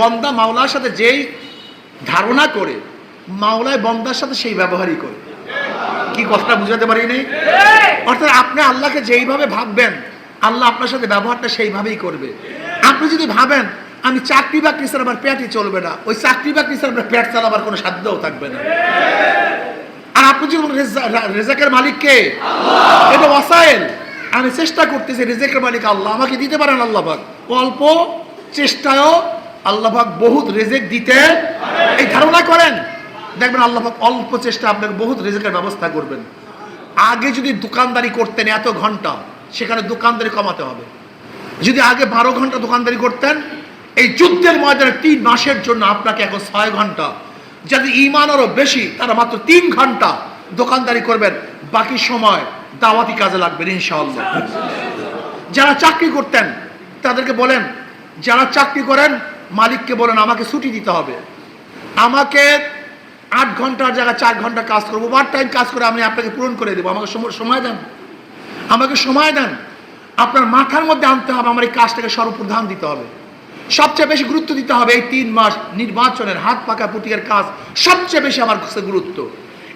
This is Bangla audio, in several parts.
বন্দা মাওলার সাথে যেই ধারণা করে, মাওলায় বন্দার সাথে সেই ব্যবহারই করে। কি কথাটা বুঝাতে পারি নাই? অর্থাৎ আপনি আল্লাহকে যেইভাবে ভাববেন, আল্লাহ আপনার সাথে ব্যবহারটা সেইভাবেই করবে। আপনি যদি ভাবেন, আমি চাকরি বাকরি ছাড়া আমার পেটই চলবে না, ওই চাকরি বাকরি ছাড়া আপনার পেট চালাবার কোনো সাধ্যও থাকবে না। আর আপনি যদি রেজাকের মালিক কে? এটা ওয়াসাইল। আমি চেষ্টা করতেছি, রেজেকের মালিক আল্লাহ। আমাকে দিতে পারেন আল্লাহ অল্প চেষ্টায়ও আল্লাহ পাক বহুত রেজেক দিতে এই ধারণা করেন। দেখবেন আল্লাহ পাক অল্প চেষ্টা আপনাকে বহুত রেজেকের ব্যবস্থা করবেন। আগে যদি দোকানদারি করতেন এত ঘণ্টা, সেখানে দোকানদারি কমাতে হবে। যদি আগে বারো ঘণ্টা দোকানদারি করতেন, এই যুদ্ধের ময়দানে তিন মাসের জন্য আপনাকে এখন ছয় ঘণ্টা। যাদের ইমান আরও বেশি, তারা মাত্র তিন ঘণ্টা দোকানদারি করবেন। বাকি সময় দাওয়াতি কাজে লাগবেন, ইনশাআল্লাহ। যারা চাকরি করতেন, তাদেরকে বলেন, যারা চাকরি করেন মালিককে বলেন, আমাকে ছুটি দিতে হবে। আমাকে আট ঘণ্টার জায়গায় চার ঘণ্টা কাজ করব। ওভার টাইম কাজ করে আমি আপনাকে পূরণ করে দেবো। আমাকে সময়- দেন। আমাকে সময় দেন। আপনার মাথার মধ্যে আনতে হবে। আমার এই কাজটাকে সর্বপ্রধান দিতে হবে। সবচেয়ে বেশি গুরুত্ব দিতে হবে এই তিন মাস নির্বাচনের হাত পাকা পুটিকের কাজ। সবচেয়ে বেশি আমার কাছে গুরুত্ব।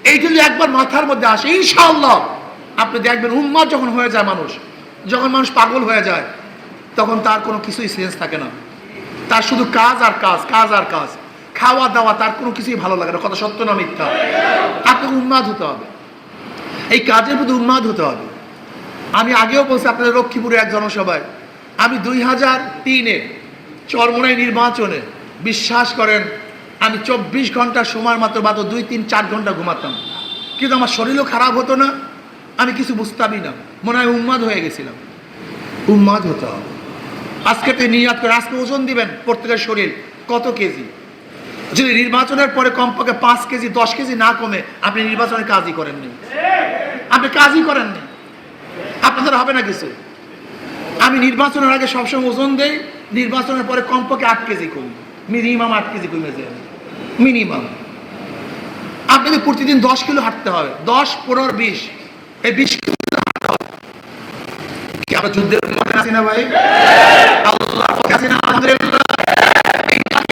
এই যদি একবার মাথার মধ্যে আসে, ইনশাআল্লাহ আপনি দেখবেন উন্মাদ যখন হয়ে যায় মানুষ, যখন মানুষ পাগল হয়ে যায়, তখন তার কোনো কিছুই সেন্স থাকে না। তার শুধু কাজ আর কাজ কাজ আর কাজ। খাওয়া দাওয়া তার কোনো কিছুই ভালো লাগে না, কথা সত্য না মিথ্যা। আপনাকে উন্মাদ হতে হবে। এই কাজের প্রতি উন্মাদ হতে হবে। আমি আগেও বলছি আপনাদের লক্ষ্মীপুরে এক জনসভায়, আমি দুই হাজার তিনে চরমনাই নির্বাচনে বিশ্বাস করেন, আমি চব্বিশ ঘণ্টা সময় মাত্র মাত্র দুই, তিন, চার ঘণ্টা ঘুমাতাম। কিন্তু আমার শরীরও খারাপ হতো না, আমি কিছু বুঝতামই না, মনে হয় উন্মাদ হয়ে গেছিলাম। উন্মাদ হতে হবে। আজকে তো নিয়াত করে, আজকে ওজন দিবেন প্রত্যেকের শরীর, কত কেজি? যদি নির্বাচনের পরে কমপক্ষে পাঁচ কেজি, দশ কেজি না কমে, আপনি নির্বাচনের কাজই করেননি। আপনি কাজই করেননি। আপনাদের হবে না কিছু। আমি নির্বাচনের আগে সবসময় ওজন দেই, নির্বাচনের পরে কমপক্ষে আট কেজি কমি। মিনিমাম আট কেজি কমে যায়। মিনিমাম। আপনাকে প্রতিদিন দশ কিলো হাঁটতে হবে। দশ, পনেরো, বিশ। এই বিশ কিলো আমরা যুদ্ধের মধ্যে আছি না ভাই? আল্লাহর পথে আছি না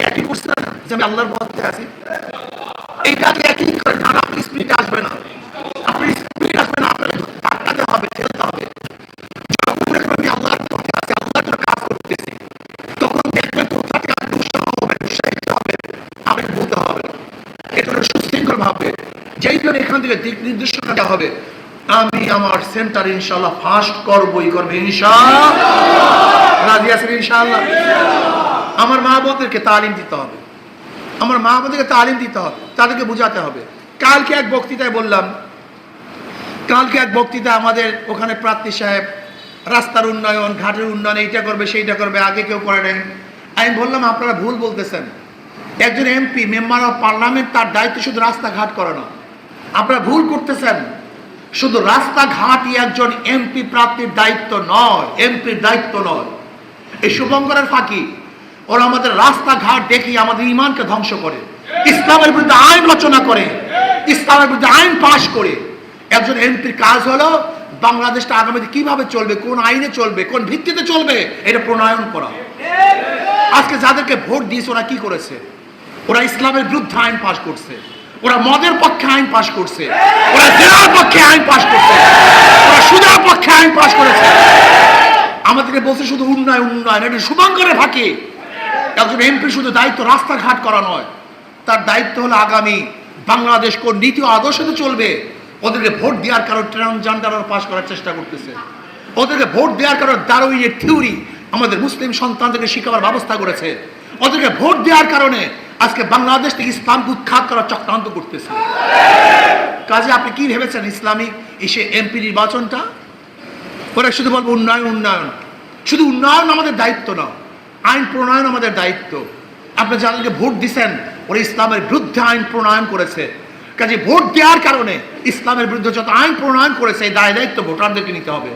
একই করছে না, যে আমি আল্লাহর পথে আছি। একই করে না, আপনি আসবে না। আপনি আসবে না হবে ঠেলতে হবে। যখন দেখবেন আমি আল্লাহর পথে আছি, আল্লাহর জন্য কাজ করতেছি, তখন দেখবেন আপনি উৎসাহ হবে উৎসাহিত হবে আপনাকে বলতে হবে এটা সুশৃঙ্খল যেই জন্য এখান থেকে দিক নির্দেশনা দেওয়া হবে আমি আমার সেন্টার ইনশাল্লাহ ফার্স্ট করবই, করবে আছেন ইনশাআল্লাহ? আমার মা বোনদেরকে তালিম দিতে হবে। আমার মা বোনদেরকে তালিম দিতে হবে, তাদেরকে বোঝাতে হবে। কালকে এক বক্তৃতায় বললাম, কালকে এক বক্তৃতা আমাদের ওখানে প্রার্থী সাহেব, রাস্তার উন্নয়ন, ঘাটের উন্নয়ন, এইটা করবে, সেইটা করবে, আগে কেউ করে নাই আমি বললাম, আপনারা ভুল বলতেছেন। একজন এমপি মেম্বার অফ পার্লামেন্ট তার দায়িত্ব শুধু রাস্তাঘাট করে না। আপনারা ভুল করতেছেন। শুধু রাস্তাঘাটই একজন এমপি প্রাপ্তির দায়িত্ব নয়, এমপির দায়িত্ব নয়। এই শুভঙ্করের ফাঁকি, ওরা আমাদের রাস্তাঘাট দেখি আমাদের ইমানকে ধ্বংস করে। ইসলামের বিরুদ্ধে আইন রচনা করে, ইসলামের বিরুদ্ধে আইন পাশ করে। একজন এমপির কাজ হলো বাংলাদেশটা আগামীতে কীভাবে চলবে, কোন আইনে চলবে, কোন ভিত্তিতে চলবে, এটা প্রণয়ন করা। আজকে যাদেরকে ভোট দিয়েছে, ওরা কি করেছে? ওরা ইসলামের বিরুদ্ধে আইন পাশ করছে। ওরা মদের পক্ষে আইন পাশ করছে। ওরা জেনার পক্ষে আইন পাশ করছে। ওরা সুদের পক্ষে আইন পাশ করেছে। আমাদেরকে বলছে শুধু উন্নয়ন উন্নয়ন। এটা শুভঙ্করের ফাঁকি। একজন এমপি শুধু দায়িত্ব রাস্তাঘাট করা নয়। তার দায়িত্ব হলো আগামী বাংলাদেশ কোন নীতি ও আদর্শতে চলবে, ওদেরকে ভোট দেওয়ার কারণ ট্রান্সজেন্ডার পাশ করার চেষ্টা করতেছে। ওদেরকে ভোট দেওয়ার কারণে দারুইনের থিওরি আমাদের মুসলিম সন্তানদেরকে শিখাবার ব্যবস্থা করেছে। ওদেরকে ভোট দেওয়ার কারণে আজকে বাংলাদেশ থেকে ইসলামকে উৎখাত করার চক্রান্ত করতেছে। কাজে আপনি কি ভেবেছেন ইসলামিক এসে এমপি নির্বাচনটা? ওরা শুধু বলব উন্নয়ন উন্নয়ন। শুধু উন্নয়ন আমাদের দায়িত্ব না, আইন প্রণয়ন আমাদের দায়িত্ব। আপনি যাদেরকে ভোট দিছেন, ওরা ইসলামের বিরুদ্ধে আইন প্রণয়ন করেছে। কাজে ভোট দেওয়ার কারণে ইসলামের বিরুদ্ধে যত আইন প্রণয়ন করেছে, এই দায় দায়িত্ব ভোটারদেরকে নিতে হবে।